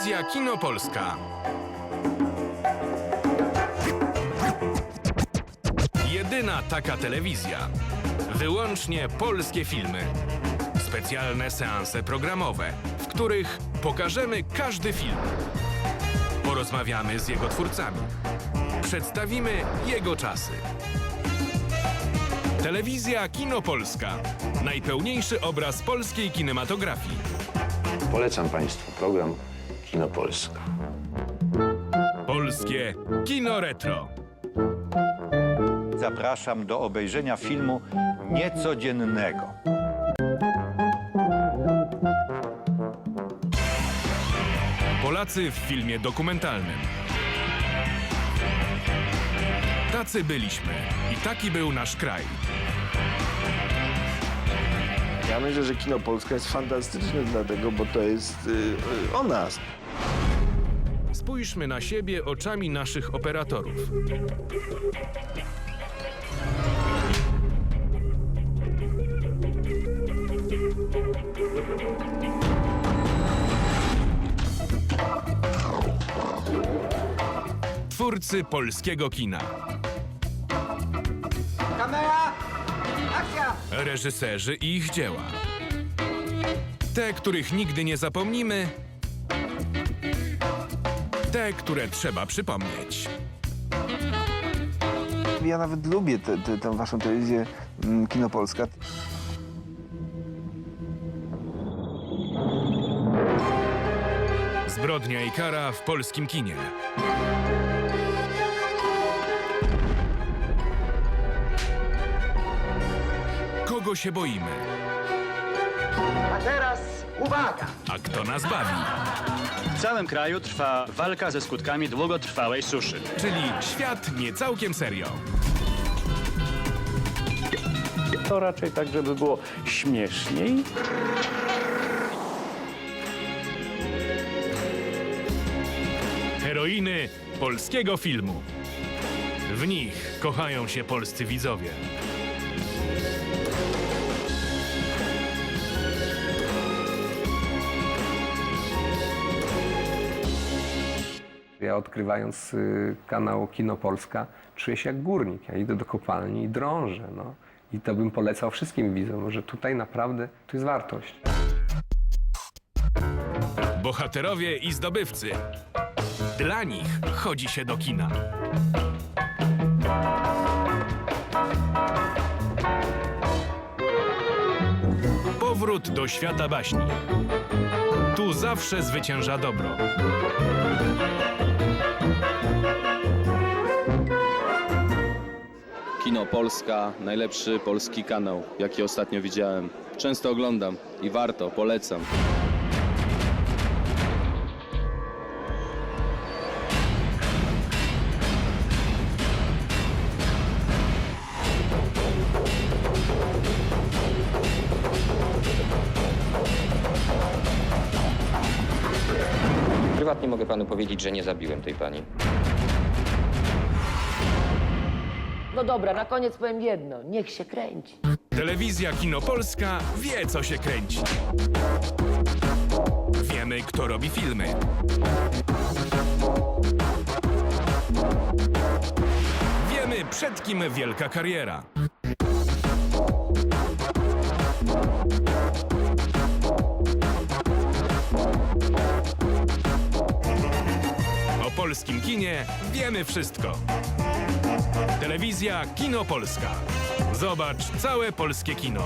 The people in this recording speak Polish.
Telewizja Kino Polska. Jedyna taka telewizja. Wyłącznie polskie filmy. Specjalne seanse programowe, w których pokażemy każdy film. Porozmawiamy z jego twórcami. Przedstawimy jego czasy. Telewizja Kino Polska. Najpełniejszy obraz polskiej kinematografii. Polecam Państwu program Kino Polska. Polskie Kino Retro. Zapraszam do obejrzenia filmu Niecodziennego. Polacy w filmie dokumentalnym. Tacy byliśmy i taki był nasz kraj. Ja myślę, że kino polskie jest fantastyczne dlatego, bo to jest y, y, o nas. Spójrzmy na siebie oczami naszych operatorów. Twórcy polskiego kina. Reżyserzy i ich dzieła. Te, których nigdy nie zapomnimy. Te, które trzeba przypomnieć. Ja nawet lubię te, te, tę waszą telewizję mm, Kino Polska. Zbrodnia i kara w polskim kinie. Kogo się boimy, A teraz uwaga! a kto nas bawi? W całym kraju trwa walka ze skutkami długotrwałej suszy. Czyli świat nie całkiem serio. To raczej tak, żeby było śmieszniej. Heroiny polskiego filmu. W nich kochają się polscy widzowie. Ja odkrywając y, kanał Kino Polska czuję się jak górnik. Ja idę do kopalni i drążę. No. I to bym polecał wszystkim widzom, że tutaj naprawdę tu jest wartość. Bohaterowie i zdobywcy. Dla nich chodzi się do kina. Powrót do świata baśni. Tu zawsze zwycięża dobro. Kino Polska, najlepszy polski kanał, jaki ostatnio widziałem. Często oglądam i warto, polecam. Prywatnie mogę panu powiedzieć, że nie zabiłem tej pani. No dobra, na koniec powiem jedno. Niech się kręci. Telewizja Kino Polska wie, co się kręci. Wiemy, kto robi filmy. Wiemy, przed kim wielka kariera. O polskim kinie wiemy wszystko. Telewizja Kino Polska. Zobacz całe polskie kino.